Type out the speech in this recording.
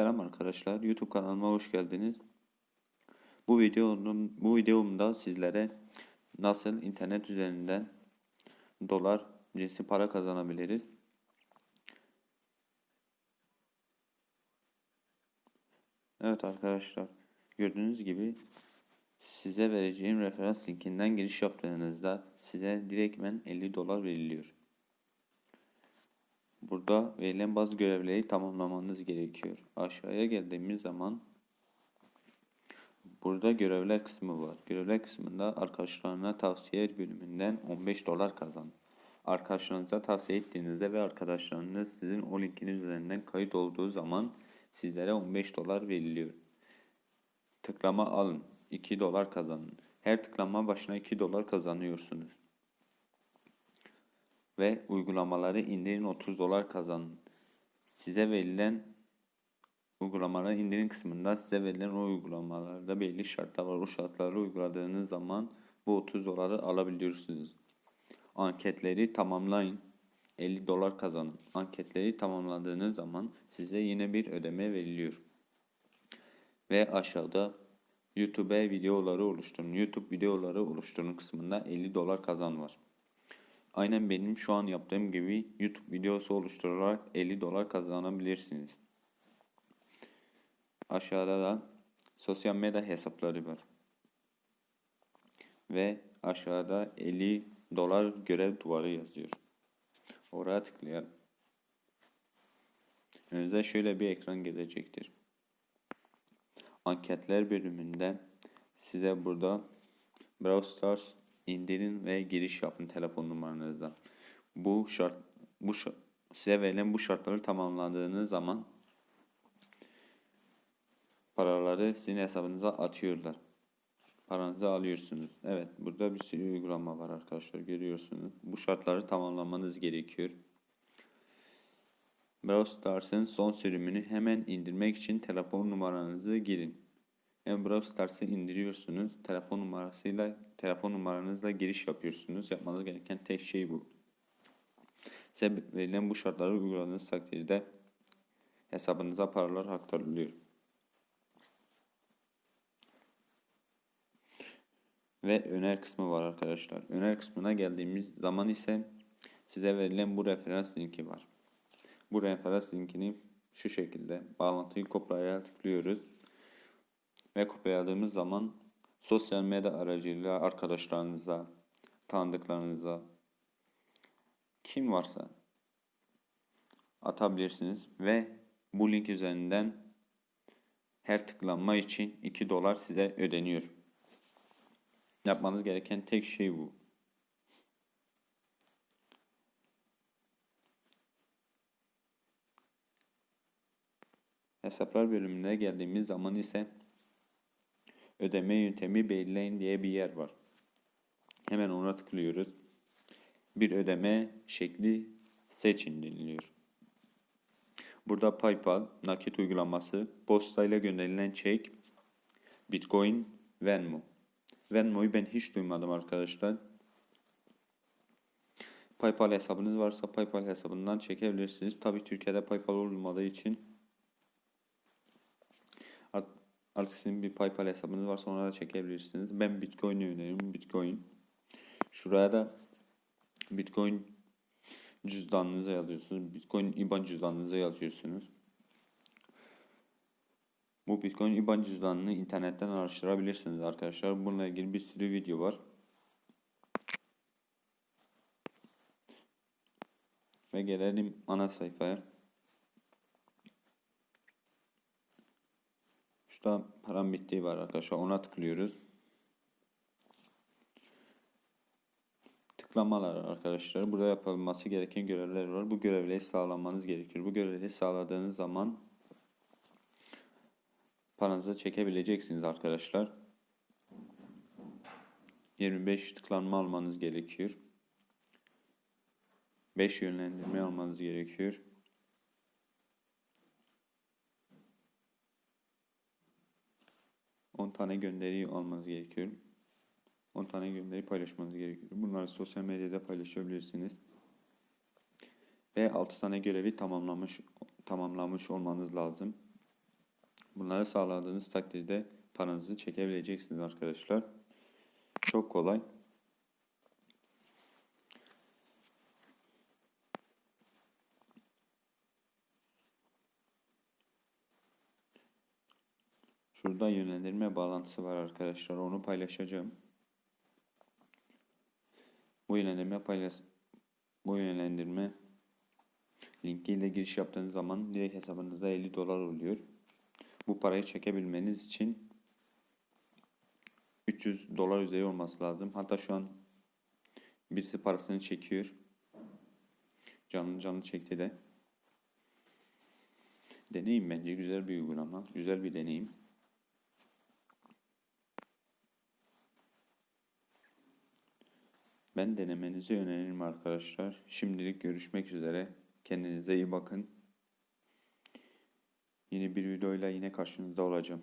Selam arkadaşlar. YouTube kanalıma hoş geldiniz. Bu videonun bu videomda sizlere nasıl internet üzerinden dolar cinsi para kazanabiliriz? Evet arkadaşlar. Gördüğünüz gibi size vereceğim referans linkinden giriş yaptığınızda size direktmen 50 dolar veriliyor. Burada verilen bazı görevleri tamamlamanız gerekiyor. Aşağıya geldiğimiz zaman burada görevler kısmı var. Görevler kısmında arkadaşlarına tavsiye bölümünden 15 dolar kazan. Arkadaşlarınıza tavsiye ettiğinizde ve arkadaşlarınız sizin o linkiniz üzerinden kayıt olduğu zaman sizlere 15 dolar veriliyor. Tıklama alın. 2 dolar kazanın. Her tıklama başına 2 dolar kazanıyorsunuz ve uygulamaları indirin 30 dolar kazanın. Size verilen uygulamaları indirin kısmında size verilen o uygulamalarda belli şartlar var. O şartları uyguladığınız zaman bu 30 doları alabiliyorsunuz. Anketleri tamamlayın. 50 dolar kazanın. Anketleri tamamladığınız zaman size yine bir ödeme veriliyor. Ve aşağıda YouTube'e videoları oluşturun. YouTube videoları oluşturun kısmında 50 dolar kazan var. Aynen benim şu an yaptığım gibi YouTube videosu oluşturarak 50 dolar kazanabilirsiniz. Aşağıda da sosyal medya hesapları var. Ve aşağıda 50 dolar görev duvarı yazıyor. Oraya tıklayalım. Önünüze şöyle bir ekran gelecektir. Anketler bölümünde size burada Brawl Stars indirin ve giriş yapın telefon numaranızda. Bu şart bu şart, size verilen bu şartları tamamladığınız zaman paraları sizin hesabınıza atıyorlar. Paranızı alıyorsunuz. Evet burada bir sürü uygulama var arkadaşlar görüyorsunuz. Bu şartları tamamlamanız gerekiyor. Brawl Stars'ın son sürümünü hemen indirmek için telefon numaranızı girin. Brawl Stars'ı indiriyorsunuz. Telefon numarasıyla telefon numaranızla giriş yapıyorsunuz. Yapmanız gereken tek şey bu. Size verilen bu şartları uyguladığınız takdirde hesabınıza paralar aktarılıyor. Ve öner kısmı var arkadaşlar. Öner kısmına geldiğimiz zaman ise size verilen bu referans linki var. Bu referans linkini şu şekilde bağlantıyı kopyaya tıklıyoruz ve kopyaladığımız zaman sosyal medya aracılığıyla arkadaşlarınıza, tanıdıklarınıza kim varsa atabilirsiniz ve bu link üzerinden her tıklanma için 2 dolar size ödeniyor. Yapmanız gereken tek şey bu. Hesaplar bölümüne geldiğimiz zaman ise ödeme yöntemi belirleyin diye bir yer var. Hemen ona tıklıyoruz. Bir ödeme şekli seçin deniliyor. Burada PayPal, nakit uygulaması, postayla gönderilen çek, Bitcoin, Venmo. Venmo'yu ben hiç duymadım arkadaşlar. PayPal hesabınız varsa PayPal hesabından çekebilirsiniz. Tabii Türkiye'de PayPal olmadığı için Artık sizin bir PayPal hesabınız varsa ona da çekebilirsiniz. Ben Bitcoin'i öneririm. Bitcoin. Şuraya da Bitcoin cüzdanınıza yazıyorsunuz. Bitcoin IBAN cüzdanınıza yazıyorsunuz. Bu Bitcoin IBAN cüzdanını internetten araştırabilirsiniz arkadaşlar. Bununla ilgili bir sürü video var. Ve gelelim ana sayfaya. Şurada param bittiği var arkadaşlar. Ona tıklıyoruz. Tıklamalar arkadaşlar. Burada yapılması gereken görevler var. Bu görevleri sağlamanız gerekiyor. Bu görevleri sağladığınız zaman paranızı çekebileceksiniz arkadaşlar. 25 tıklanma almanız gerekiyor. 5 yönlendirme almanız gerekiyor. 10 tane gönderi almanız gerekiyor. 10 tane gönderi paylaşmanız gerekiyor. Bunları sosyal medyada paylaşabilirsiniz. Ve 6 tane görevi tamamlamış tamamlamış olmanız lazım. Bunları sağladığınız takdirde paranızı çekebileceksiniz arkadaşlar. Çok kolay. Şurada yönlendirme bağlantısı var arkadaşlar. Onu paylaşacağım. Bu yönlendirme paylaş bu yönlendirme linkiyle giriş yaptığınız zaman direkt hesabınızda 50 dolar oluyor. Bu parayı çekebilmeniz için 300 dolar üzeri olması lazım. Hatta şu an birisi parasını çekiyor. Canlı canlı çekti de. Deneyim bence güzel bir uygulama. Güzel bir deneyim. Ben denemenizi öneririm arkadaşlar. Şimdilik görüşmek üzere. Kendinize iyi bakın. Yeni bir videoyla yine karşınızda olacağım.